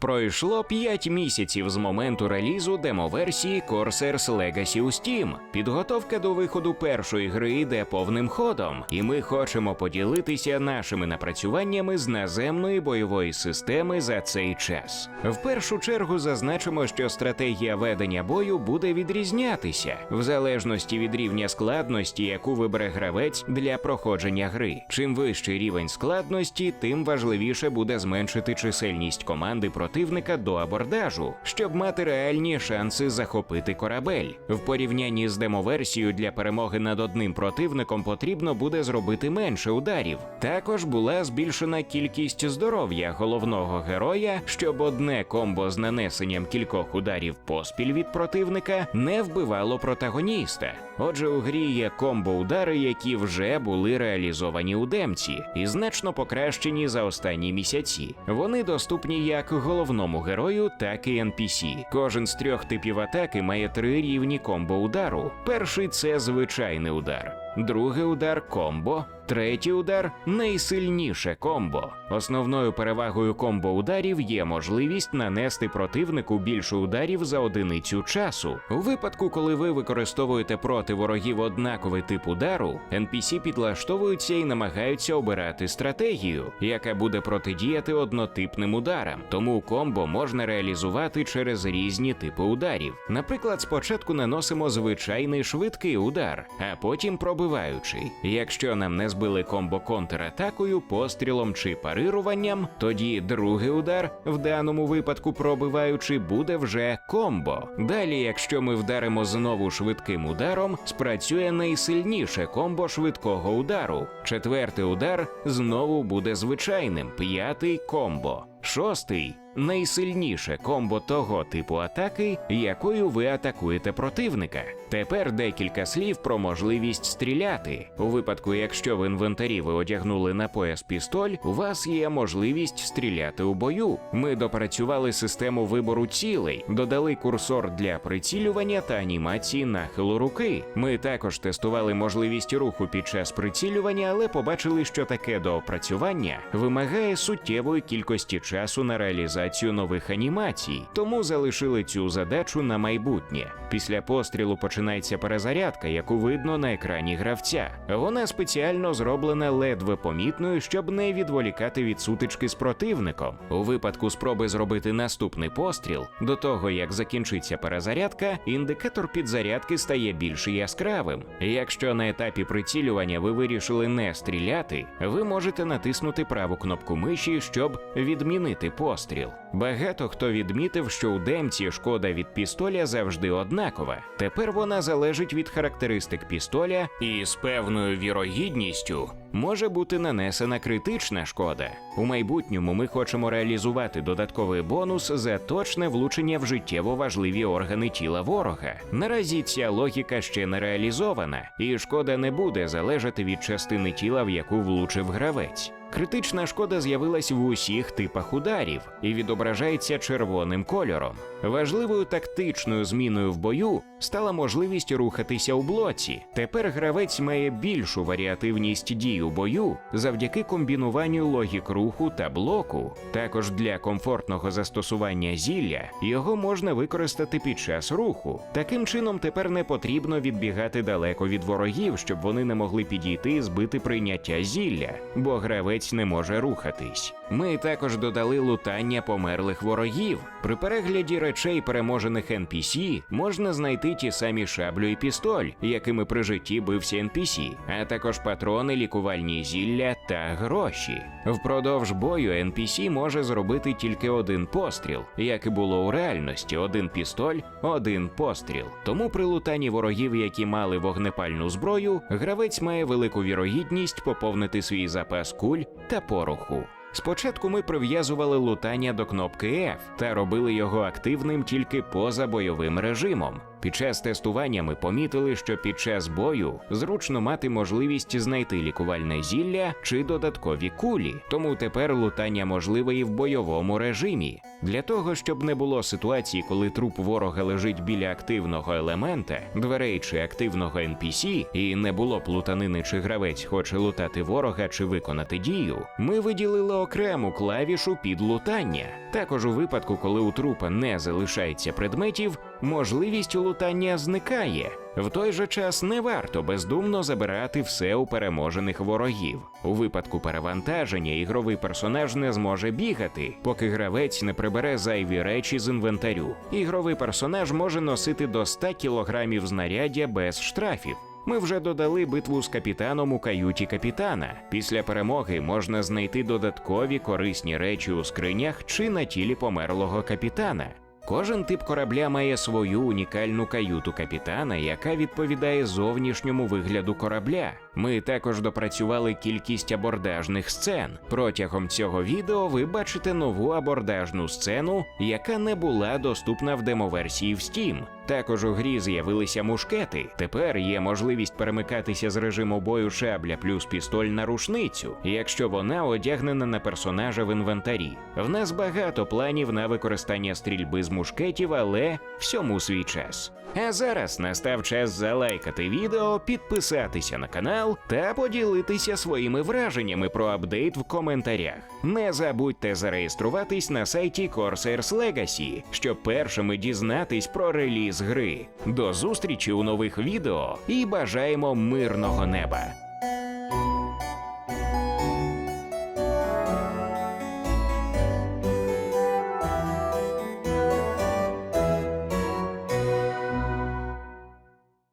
Пройшло 5 місяців з моменту релізу демоверсії Corsairs Legacy у Steam. Підготовка до виходу першої гри йде повним ходом, і ми хочемо поділитися нашими напрацюваннями з наземної бойової системи за цей час. В першу чергу зазначимо, що стратегія ведення бою буде відрізнятися в залежності від рівня складності, яку вибере гравець для проходження гри. Чим вищий рівень складності, тим важливіше буде зменшити чисельність команди противника до абордажу, щоб мати реальні шанси захопити корабель. В порівнянні з демоверсією для перемоги над одним противником потрібно буде зробити менше ударів. Також була збільшена кількість здоров'я головного героя, щоб одне комбо з нанесенням кількох ударів поспіль від противника не вбивало протагоніста. Отже, у грі є комбо-удари, які вже були реалізовані у демці, і значно покращені за останні місяці. Вони доступні як головному герою, так і NPC. Кожен з трьох типів атаки має три рівні комбо-удару. Перший це звичайний удар, другий удар комбо. Третій удар найсильніше комбо. Основною перевагою комбо ударів є можливість нанести противнику більше ударів за одиницю часу. У випадку, коли ви використовуєте проти ворогів однаковий тип удару, NPC підлаштовуються і намагаються обирати стратегію, яка буде протидіяти однотипним ударам. Тому комбо можна реалізувати через різні типи ударів. Наприклад, спочатку наносимо звичайний швидкий удар, а потім пробиваючий. Якщо нам не збили комбо контратакою, пострілом чи парируванням, тоді другий удар, в даному випадку пробиваючи, буде вже комбо. Далі, якщо ми вдаримо знову швидким ударом, спрацює найсильніше комбо швидкого удару. Четвертий удар знову буде звичайним, п'ятий комбо. Шостий найсильніше комбо того типу атаки, якою ви атакуєте противника. Тепер декілька слів про можливість стріляти. У випадку, якщо в інвентарі ви одягнули на пояс пістоль, у вас є можливість стріляти у бою. Ми допрацювали систему вибору цілей, додали курсор для прицілювання та анімації нахилу руки. Ми також тестували можливість руху під час прицілювання, але побачили, що таке доопрацювання вимагає суттєвої кількості часу на реалізацію нових анімацій, тому залишили цю задачу на майбутнє. Після пострілу починається перезарядка, яку видно на екрані гравця. Вона спеціально зроблена ледве помітною, щоб не відволікати від сутички з противником. У випадку спроби зробити наступний постріл, до того як закінчиться перезарядка, індикатор підзарядки стає більш яскравим. Якщо на етапі прицілювання ви вирішили не стріляти, ви можете натиснути праву кнопку миші, щоб відмінити постріл. Багато хто відмітив, що у демці шкода від пістоля завжди однакова. Тепер вона залежить від характеристик пістоля і з певною вірогідністю може бути нанесена критична шкода. У майбутньому ми хочемо реалізувати додатковий бонус за точне влучення в життєво важливі органи тіла ворога. Наразі ця логіка ще не реалізована, і шкода не буде залежати від частини тіла, в яку влучив гравець. Критична шкода з'явилась в усіх типах ударів і відображається червоним кольором. Важливою тактичною зміною в бою стала можливість рухатися у блоці. Тепер гравець має більшу варіативність дій у бою завдяки комбінуванню логік руху та блоку. Також для комфортного застосування зілля його можна використати під час руху. Таким чином тепер не потрібно відбігати далеко від ворогів, щоб вони не могли підійти і збити прийняття зілля, бо гравець не може рухатись. Ми також додали лутання померлих ворогів. При перегляді речей переможених NPC можна знайти ті самі шаблю і пістоль, якими при житті бився NPC, а також патрони, лікувальні зілля та гроші. Впродовж бою NPC може зробити тільки один постріл, як і було у реальності: один пістоль, один постріл. Тому при лутанні ворогів, які мали вогнепальну зброю, гравець має велику вірогідність поповнити свій запас куль та пороху. Спочатку ми прив'язували лутання до кнопки F та робили його активним тільки поза бойовим режимом. Під час тестування ми помітили, що під час бою зручно мати можливість знайти лікувальне зілля чи додаткові кулі, тому тепер лутання можливе і в бойовому режимі. Для того, щоб не було ситуації, коли труп ворога лежить біля активного елемента, дверей чи активного NPC, і не було плутанини, чи гравець хоче лутати ворога чи виконати дію, ми виділили окрему клавішу під лутання. Також у випадку, коли у трупа не залишається предметів, можливість лутання зникає. В той же час не варто бездумно забирати все у переможених ворогів. У випадку перевантаження ігровий персонаж не зможе бігати, поки гравець не прибере зайві речі з інвентарю. Ігровий персонаж може носити до 100 кілограмів знаряддя без штрафів. Ми вже додали битву з капітаном у каюті капітана. Після перемоги можна знайти додаткові корисні речі у скринях чи на тілі померлого капітана. Кожен тип корабля має свою унікальну каюту капітана, яка відповідає зовнішньому вигляду корабля. Ми також допрацювали кількість абордажних сцен. Протягом цього відео ви бачите нову абордажну сцену, яка не була доступна в демоверсії в Steam. Також у грі з'явилися мушкети. Тепер є можливість перемикатися з режиму бою шабля плюс пістоль на рушницю, якщо вона одягнена на персонажа в інвентарі. В нас багато планів на використання стрільби з мушкетів, але всьому свій час. А зараз настав час залайкати відео, підписатися на канал та поділитися своїми враженнями про апдейт в коментарях. Не забудьте зареєструватись на сайті Corsairs Legacy, щоб першими дізнатись про реліз гри. До зустрічі у нових відео і бажаємо мирного неба!